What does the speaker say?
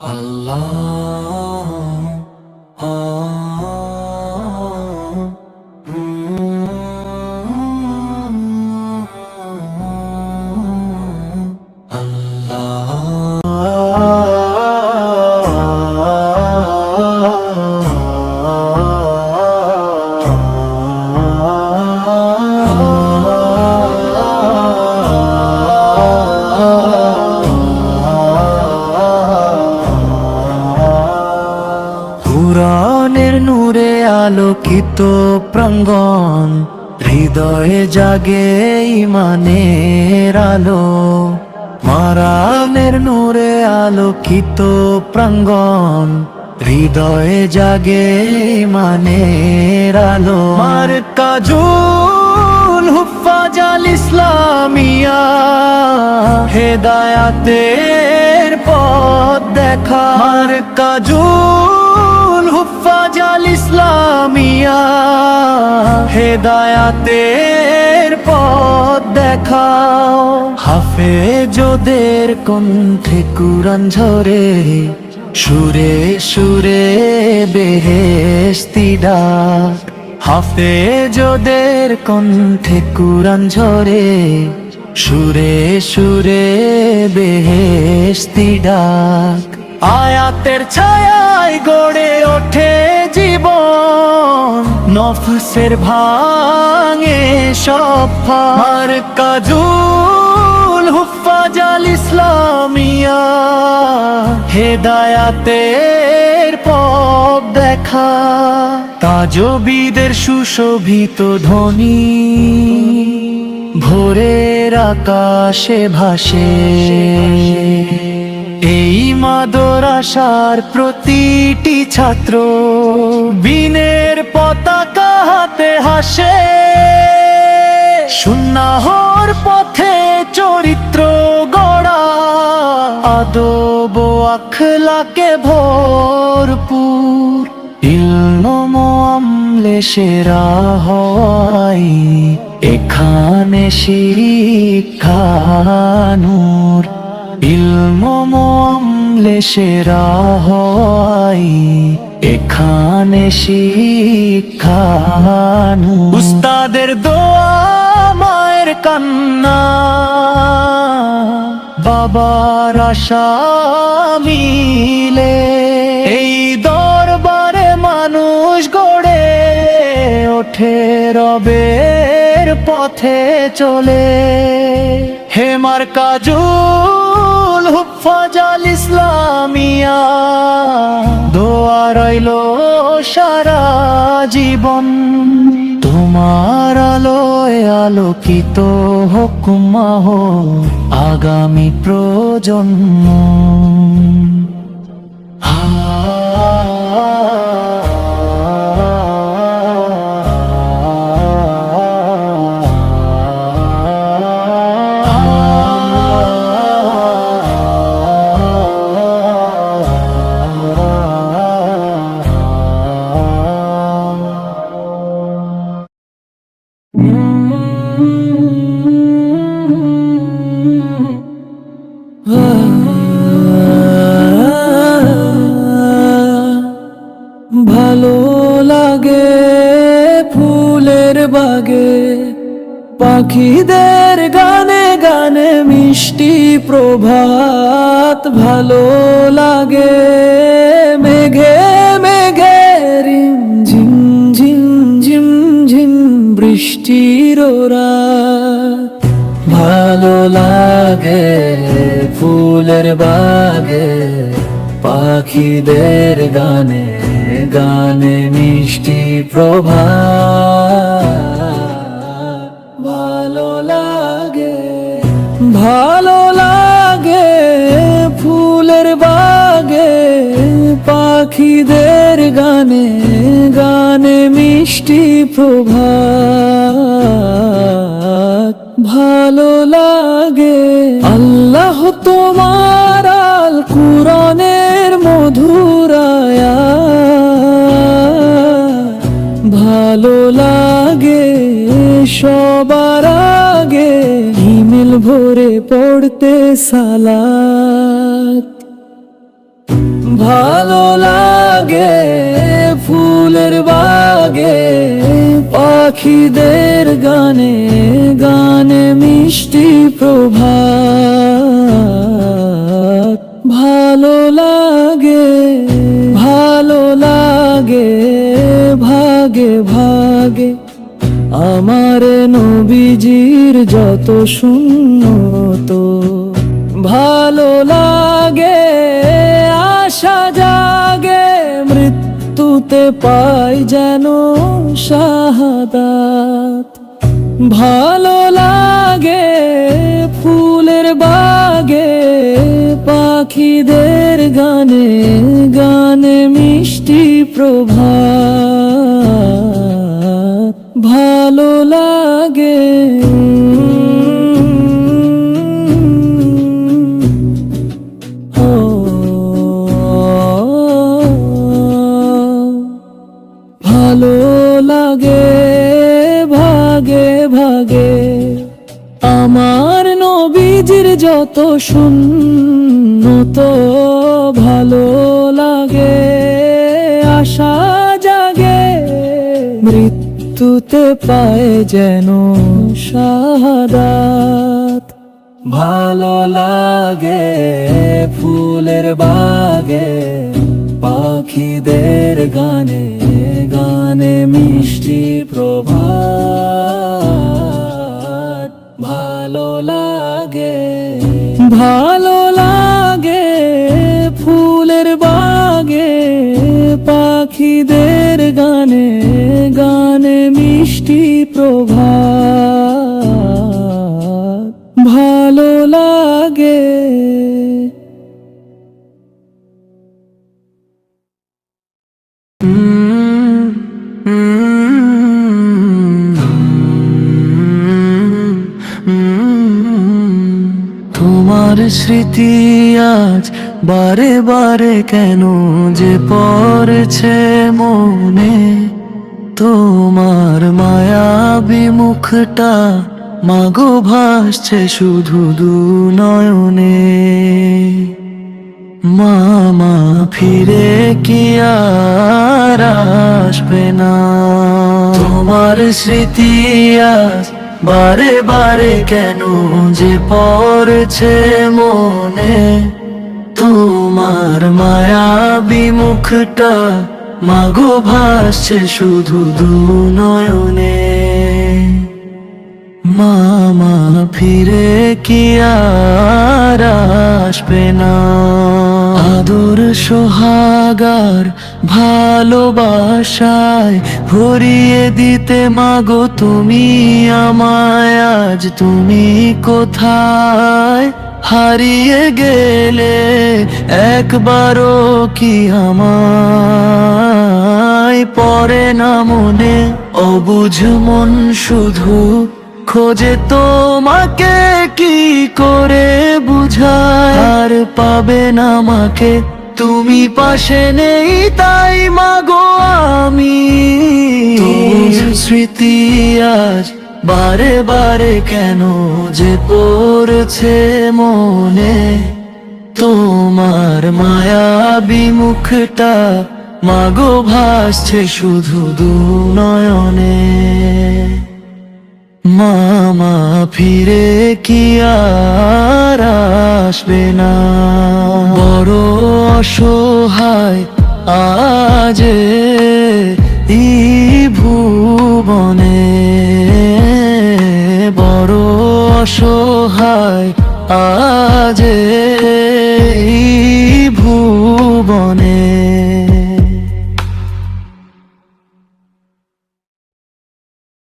Allah. আলোকিত প্রাঙ্গণ, হৃদয়ে জাগে ইমানের আলো। মারানের নূরে আলোকিত প্রাঙ্গণ, হৃদয়ে জাগে ইমানের আলো। মার কাজুল হুফাজাল ইসলামিয়া, হেদায়াতের পথ দেখা। মার কাজুল ইসলামিয়া, হেদায়াতের পথ দেখাও। হাফেজোদের কণ্ঠে কুরান ঝরে, সুরে সুরে বেহেস্তি ডাক। হাফেজোদের কণ্ঠে কুরান ঝরে, সুরে সুরে বেহেস্তি ডাক। আয়াতের ছায়ায় গড়ে ওঠে জীবন। নফসের ভাঙে সব ফার কাজুল হুফাজাল ইসলামিয়া। হেদায়াতের পথ দেখা। তাজবিদের সুশোভিত ধ্বনি। ভোরের আকাশে ভাসে। এই মাদরাসার প্রতিটি ছাত্র বিনের পতাকা হাতে হাসে। সুন্নাহর পথে চরিত্র গড়া। আদব আখলাকে ভরপুর। ইলম সেরা হয়। এখানে শিক্ষানুর ইলম আমলে সেরা হয় এখানে শিক্ষানু। উস্তাদের দোয়া মায়ের কান্না, বাবার আশা মিলে। এই দরবারে মানুষ গড়ে ওঠে রবের পথে চলে। হেমার কাজুল হুফাজাল ইসলামিয়া। দোয়া রইল সারা জীবন। তোমার আলোয় আলোকিত হুকুমাহ আগামী প্রজন্ম। ভালো লাগে ফুলের বাগে। পাখিদের গানে গানে মিষ্টি প্রভাত ভালো লাগে। মেঘে মেঘে রিম ঝিম ঝিম ঝিম ঝিম বৃষ্টির ভালো লাগে ফুলের বাগে। পাখিদের গানে গানে মিষ্টি প্রভা ভালো লাগে ভালো লাগে ফুলের বাগে, পাখিদের গানে গানে মিষ্টি প্রভা ভালো লাগে, আল্লাহ তোমার ভরে পড়তে সালাত। ভালো লাগে ফুলের বাগে, পাখিদের গানে গানে মিষ্টি প্রভাত। ভালো লাগে ভালো লাগে, ভাগে ভাগে। আমার নবীজির যত শূন্যত ভালো লাগে, আশা জাগে, মৃত্যুতে পাই যেন শাহাদাত। ভালো লাগে ফুলের বাগে, পাখিদের গানে গানে মিষ্টি প্রভাত। ভালো লাগে। ভালো লাগে ভাগে ভাগে। আমার নবীজির যত শূন্যত ভালো লাগে আশা জাগে। মৃত্যুতে পায় যেন শাহাদাত। ভালো লাগে ফুলের বাগে, পাখিদের গানে গানে মিষ্টি প্রভাত। ভালো লাগে, ভালো তোমার স্মৃতি আজ বারে বারে কেন যে পড়ছে মনে? তোমার মায়াবী মুখটা মাগো ভাসছে শুধু দু নয়নে মামা ফিরে কি আর আসবে না? তোমার স্মৃতি আজ বারে বারে কেন যে পড়ছে মনে? তোমার মায়াবী মুখটা মাগো ভাসছে শুধু দু নয়নে। মামা ফিরে কি আর আসবে না? আদর সোহাগার ভালোবাসায় ভরিয়ে দিতে মাগো তুমি আমায়, আজ তুমি কোথায়? হারিয়ে গেলে একবারও কি আমায় পরে না মনে? অবুঝ মন শুধু খোঁজে তোমাকে কি করে বুঝায়? আর পাবে না মাকে তুমি পাশে নেই তাই মাগো আমি। স্মৃতি আজ বারে বারে কেন যে পড়ছে মনে তোমার মায়াবী মুখটা মাগো ভাসছে শুধু দু নয়নে মামা ফিরে কি আর আসবে না? বড় অসহায় আজ